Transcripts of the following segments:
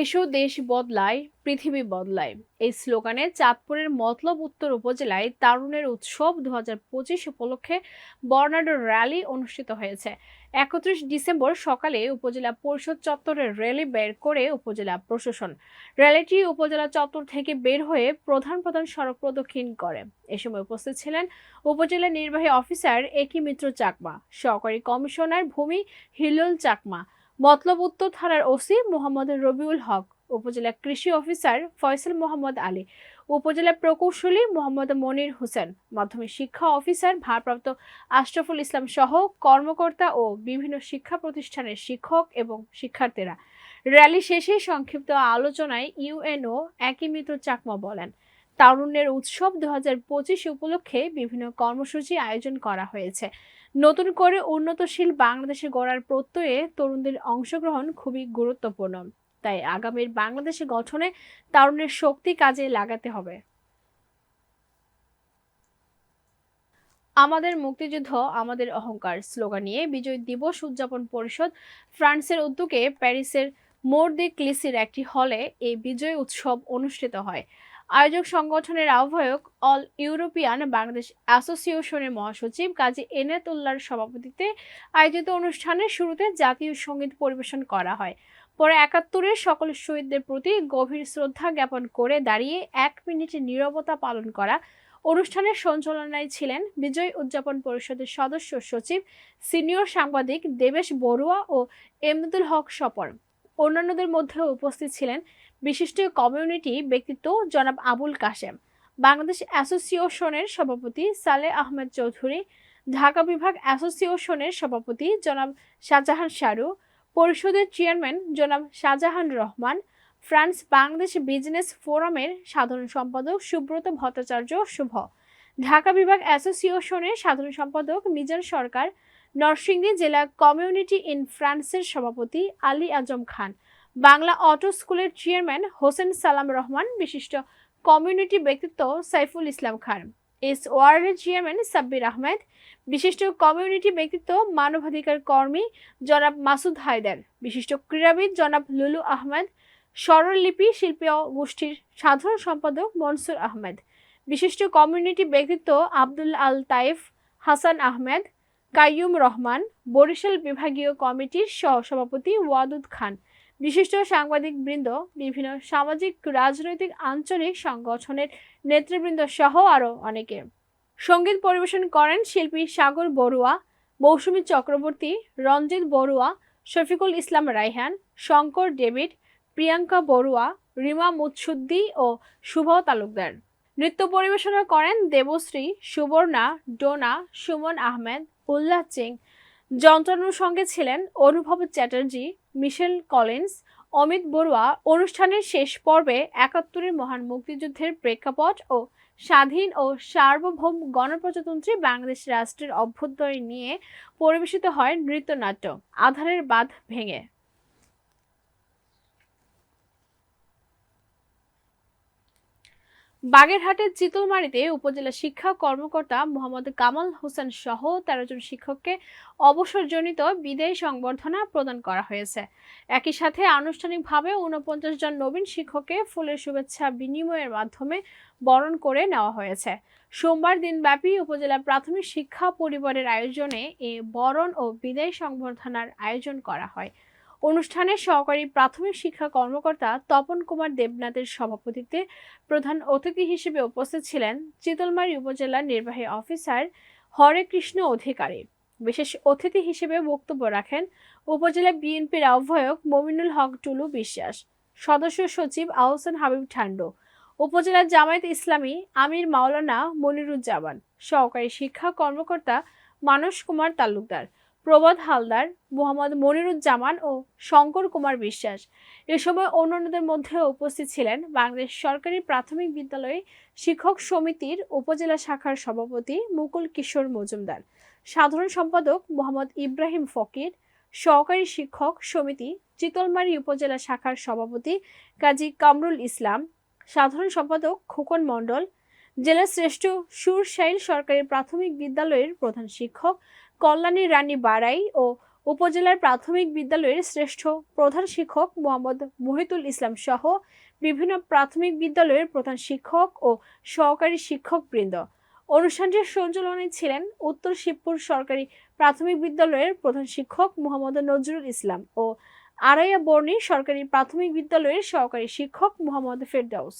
এসো দেশ বদলায়, পৃথিবী বদলায়। এই স্লোগানে চাঁদপুরের মতলব উত্তর উপজেলায় তারুণের উৎসব দু হাজার পঁচিশ উপলক্ষে বর্ণাঢ্য র্যালি অনুষ্ঠিত হয়েছে। একত্রিশ ডিসেম্বর সকালে উপজেলা পরিষদ চত্বরে র্যালি বের করে উপজেলা প্রশাসন। র্যালিটি উপজেলা চত্বর থেকে বের হয়ে প্রধান প্রধান সড়ক প্রদক্ষিণ করে। এ সময় উপস্থিত ছিলেন উপজেলা নির্বাহী অফিসার একি মিত্র চাকমা, সহকারী কমিশনার ভূমি হিলুল চাকমা মতলব উত্তর থানার ওসি মোহাম্মদ রবিউল হক, উপজেলা কৃষি অফিসার ফয়সাল মোহাম্মদ আলী, উপজেলা প্রকৌশলী মোহাম্মদ মনির হোসেন, মাধ্যমিক শিক্ষা অফিসার ভারপ্রাপ্ত আশরাফুল ইসলাম সহ কর্মকর্তা ও বিভিন্ন শিক্ষা প্রতিষ্ঠানের শিক্ষক এবং শিক্ষার্থীরা। র্যালি শেষে সংক্ষিপ্ত আলোচনায় ইউএনও একই মিত্র চাকমা বলেন তারুণ্যের উৎসব দু পঁচিশ উপলক্ষে বিভিন্ন কর্মসূচি আয়োজন করা হয়েছে। নতুন করে উন্নতশীল বাংলাদেশে গড়ার প্রত্যয়ে তরুণদের অংশগ্রহণ খুবই গুরুত্বপূর্ণ। তাই আগামীর বাংলাদেশে গঠনে তারুণের শক্তি কাজে লাগাতে হবে। আমাদের মুক্তিযুদ্ধ, আমাদের অহংকার স্লোগান নিয়ে বিজয় দিবস উদযাপন পরিষদ ফ্রান্সের উদ্যোগে প্যারিসের মোর দি ক্লিসির একটি হলে এই বিজয় উৎসব অনুষ্ঠিত হয়। আয়োজক সংগঠনের আহ্বায়ক অল ইউরোপিয়ান বাংলাদেশ অ্যাসোসিয়েশনের মহাসচিব কাজী এনায়েত উল্লাহর সভাপতিত্বে আয়োজিত অনুষ্ঠানের শুরুতে জাতীয় সংগীত পরিবেশন করা হয়। পরে একাত্তরের সকল শহীদদের প্রতি গভীর শ্রদ্ধা জ্ঞাপন করে দাঁড়িয়ে এক মিনিটের নীরবতা পালন করা অনুষ্ঠানের সঞ্চালনায় ছিলেন বিজয় উদযাপন পরিষদের সদস্য সচিব, সিনিয়র সাংবাদিক দেবেশ বড়ুয়া ও এমদুল হক স্বপন অন্যান্যদের মধ্যে উপস্থিত ছিলেন বিশিষ্ট কমিউনিটি ব্যক্তিত্ব জনাব আবুল কাশেম। বাংলাদেশ অ্যাসোসিয়েশনের সভাপতি সালে আহমেদ চৌধুরী, ঢাকা বিভাগ অ্যাসোসিয়েশনের সভাপতি জনাব শাহজাহান শাহরু, পরিষদের চেয়ারম্যান জনাব শাহজাহান রহমান, ফ্রান্স বাংলাদেশ বিজনেস ফোরামের সাধারণ সম্পাদক সুব্রত ভট্টাচার্য শুভ, ঢাকা বিভাগ অ্যাসোসিয়েশনের সাধারণ সম্পাদক মিজান সরকার নরসিংদী জেলা কমিউনিটি ইন ফ্রান্সের সভাপতি আলী আজম খান। বাংলা অটো স্কুলের চেয়ারম্যান হোসেন সালাম রহমান, বিশিষ্ট কমিউনিটি ব্যক্তিত্ব সাইফুল ইসলাম খান। এস ওয়ার্ডের চেয়ারম্যান সাব্বির আহমেদ, বিশিষ্ট কমিউনিটি ব্যক্তিত্ব মানবাধিকার কর্মী জনাব মাসুদ হায়দার, বিশিষ্ট ক্রীড়াবিদ জনাব লুলু আহমেদ, স্বরলিপি শিল্পী গোষ্ঠীর সাধারণ সম্পাদক মনসুর আহমেদ, বিশিষ্ট কমিউনিটি ব্যক্তিত্ব আব্দুল আল তাইফ, হাসান আহমেদ কাইয়ুম রহমান, বরিশাল বিভাগীয় কমিটির সহ সভাপতি ওয়াদুদ খান। বিশিষ্ট সাংবাদিক বৃন্দ বিভিন্ন সামাজিক, রাজনৈতিক, আঞ্চলিক সংগঠনের নেতৃবৃন্দ সহ আরও অনেকে। সংগীত পরিবেশন করেন শিল্পী সাগর বড়ুয়া, মৌসুমী চক্রবর্তী, রঞ্জিত বড়ুয়া, শফিকুল ইসলাম রাইহান শঙ্কর ডেভিড, প্রিয়াঙ্কা বড়ুয়া, রিমা মুৎসুদ্দি ও শুভ তালুকদার। নৃত্য পরিবেশনা করেন দেবশ্রী, সুবর্ণা, ডোনা, সুমন আহমেদ উল্লাহ সিং যন্ত্রণার সঙ্গে ছিলেন অনুভব চ্যাটার্জি, মিশেল কলিন্স, অমিত বড়ুয়া। অনুষ্ঠানের শেষ পর্বে একাত্তরের মহান মুক্তিযুদ্ধের প্রেক্ষাপট ও স্বাধীন ও সার্বভৌম গণপ্রজাতন্ত্রী বাংলাদেশ রাষ্ট্রের অভ্যুদয় নিয়ে পরিবেশিত হয় নৃত্যনাট্য। আধারের বাঁধ ভেঙে বাগেরহাটের চিতলমারিতে উপজেলা শিক্ষা কর্মকর্তা মোহাম্মদ কামাল হোসেন সহ তেরো জন শিক্ষককে অবসরজনিত বিদায়ী সংবর্ধনা প্রদান করা হয়েছে। একই সাথে আনুষ্ঠানিকভাবে ঊনপঞ্চাশ জন নবীন শিক্ষককে ফুলের শুভেচ্ছা বিনিময়ের মাধ্যমে বরণ করে নেওয়া হয়েছে। সোমবার দিনব্যাপী উপজেলা প্রাথমিক শিক্ষা পরিবারের আয়োজনে এ বরণ ও বিদায়ী সংবর্ধনার আয়োজন করা হয়। অনুষ্ঠানে সহকারী প্রাথমিক শিক্ষা কর্মকর্তা তপন কুমার দেবনাথের সভাপতিত্বে প্রধান অতিথি হিসেবে উপস্থিত ছিলেন চিতলমারী উপজেলার নির্বাহী অফিসার হরে কৃষ্ণ অধিকারী। বিশেষ অতিথি হিসেবে বক্তব্য রাখেন উপজেলা বিএনপির আহ্বায়ক মমিনুল হক টুলু বিশ্বাস, সদস্য সচিব আহসান হাবিব ঠান্ডু, উপজেলা জামায়াত ইসলামী আমির মাওলানা মনিরুজ্জামান, সহকারী শিক্ষা কর্মকর্তা মানস কুমার তালুকদার প্রবাদ হালদার, মোহাম্মদ মনিরুজ্জামান ও শঙ্কর কুমার বিশ্বাস। এ সময় অন্যান্যদের মধ্যে উপস্থিত ছিলেন বাংলাদেশ সরকারি প্রাথমিক বিদ্যালয়ে শিক্ষক সমিতির উপজেলা শাখার সভাপতি মুকুল কিশোর মজুমদার, সাধারণ সম্পাদক মোহাম্মদ ইব্রাহিম ফকির, সহকারী শিক্ষক সমিতি চিতলমারী উপজেলা শাখার সভাপতি কাজী কামরুল ইসলাম, সাধারণ সম্পাদক খোকন মণ্ডল, জেলা শ্রেষ্ঠ সুরশাইল সরকারি প্রাথমিক বিদ্যালয়ের প্রধান শিক্ষক কল্যাণী রানী বাড়াই ও উপজেলার প্রাথমিক বিদ্যালয়ের শ্রেষ্ঠ প্রধান শিক্ষক মোহাম্মদ মহিতুল ইসলাম সহ বিভিন্ন প্রাথমিক বিদ্যালয়ের প্রধান শিক্ষক ও সহকারী শিক্ষকবৃন্দ। অনুষ্ঠানটির সঞ্চালনায় ছিলেন উত্তর শিবপুর সরকারি প্রাথমিক বিদ্যালয়ের প্রধান শিক্ষক মোহাম্মদ নজরুল ইসলাম ও আড়াইয়া বর্ণী সরকারি প্রাথমিক বিদ্যালয়ের সহকারী শিক্ষক মোহাম্মদ ফেরদাউস।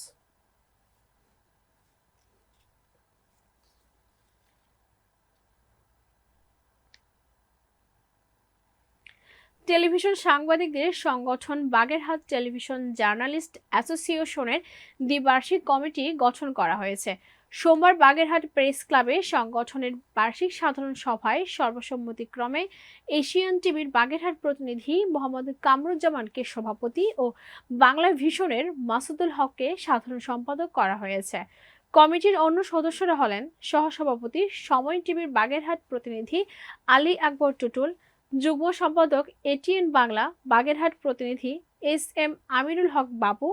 টেলিভিশন সাংবাদিকদের সংগঠন বাগেরহাট টেলিভিশন জার্নালিস্ট অ্যাসোসিয়েশনের দ্বিবার্ষিক কমিটি গঠন করা হয়েছে। সোমবার বাগেরহাট প্রেস ক্লাবে সংগঠনের বার্ষিক সাধারণ সভায় সর্বসম্মতিক্রমে এশিয়ান টিভির বাগেরহাট প্রতিনিধি মোহাম্মদ কামরুজ্জামানকে সভাপতি ও বাংলা ভিশনের মাসুদুল হককে সাধারণ সম্পাদক করা হয়েছে। কমিটির অন্য সদস্যরা হলেন সহসভাপতি সময় টিভির বাগেরহাট প্রতিনিধি আলী আকবর টুটুল যুগ্ম সম্পাদক এটিএন বাংলা, বাগেরহাট প্রতিনিধি এস এম আমিরুল হক বাবু,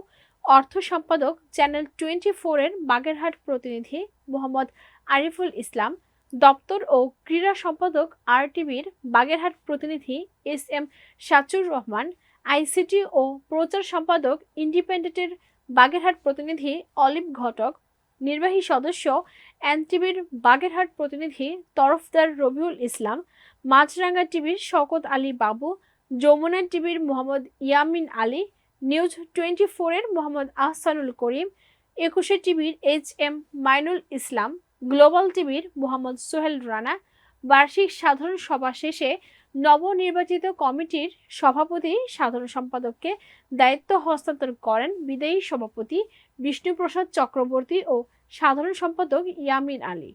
অর্থ সম্পাদক চ্যানেল টোয়েন্টি ফোরের বাগেরহাট প্রতিনিধি মোহাম্মদ আরিফুল ইসলাম, দপ্তর ও ক্রীড়া সম্পাদক আর টিভির বাগেরহাট প্রতিনিধি S M Sachur Rahman, ICT ও প্রচার সম্পাদক ইন্ডিপেন্ডেন্টের বাগেরহাট প্রতিনিধি অলিভ ঘটক, নির্বাহী সদস্য এনটিভির বাগেরহাট প্রতিনিধি তরফদার রবিউল ইসলাম মাছরাঙ্গা টিভির শকত আলী বাবু, যমুনা টিভির মোহাম্মদ ইয়ামিন আলী, নিউজ টোয়েন্টি ফোরের মোহাম্মদ আহসানুল করিম, একুশে টিভির H M Mainul Islam, global টিভির মোহাম্মদ সোহেল রানা, বার্ষিক সাধারণ সভা শেষে নবনির্বাচিত কমিটির সভাপতি সাধারণ সম্পাদককে দায়িত্ব হস্তান্তর করেন বিদায়ী সভাপতি বিষ্ণুপ্রসাদ চক্রবর্তী ও সাধারণ সম্পাদক ইয়ামিন আলী।